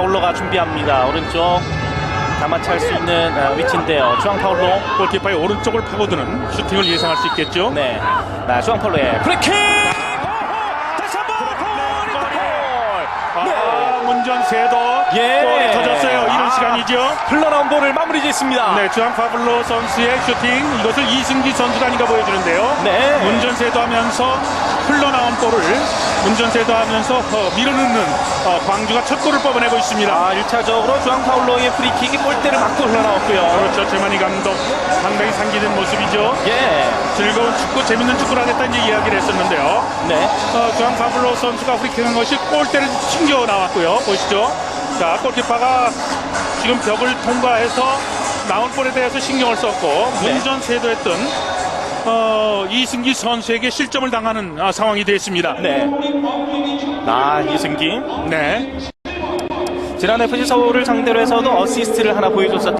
파울로가 준비합니다. 오른쪽 가마찰 수 있는 어, 위치인데요. 주앙 파울로. 골키퍼의 오른쪽을 파고드는 슈팅을 예상할 수 있겠죠. 네. 나 주앙 파울로의 프리킥! 다시 한번 골! 골! 네. 아, 문전 세더 예. 골이 터졌어요. 이런 아. 시간이죠. 흘러나온 볼을 마무리 짓습니다. 네, 주앙 파블로 선수의 슈팅 이것을 이승기 선수가 아닌가 보여주는데요. 네. 문전 세도 하면서 흘러나온 볼을 문전세도 하면서 어, 밀어넣는 어, 광주가 첫 골을 뽑아내고 있습니다. 아, 1차적으로 주앙 파울로의 프리킥이 골대를 맞고 흘러나왔고요. 그렇죠. 제마니 감독 상당히 상기된 모습이죠. 예. 즐거운 축구, 재밌는 축구를 하겠다 이제 이야기를 했었는데요. 네. 어, 주앙 파블로 선수가 프리킥한 것이 골대를 튕겨 나왔고요. 보시죠. 자, 골키퍼가 지금 벽을 통과해서 나온 볼에 대해서 신경을 썼고 네. 문전 세도했던 어, 이승기 선수에게 실점을 당하는 아, 상황이 됐습니다. 네. 아, 이승기. 네. 지난 FC 서울을 상대로 해서도 어시스트를 하나 보여줬었죠.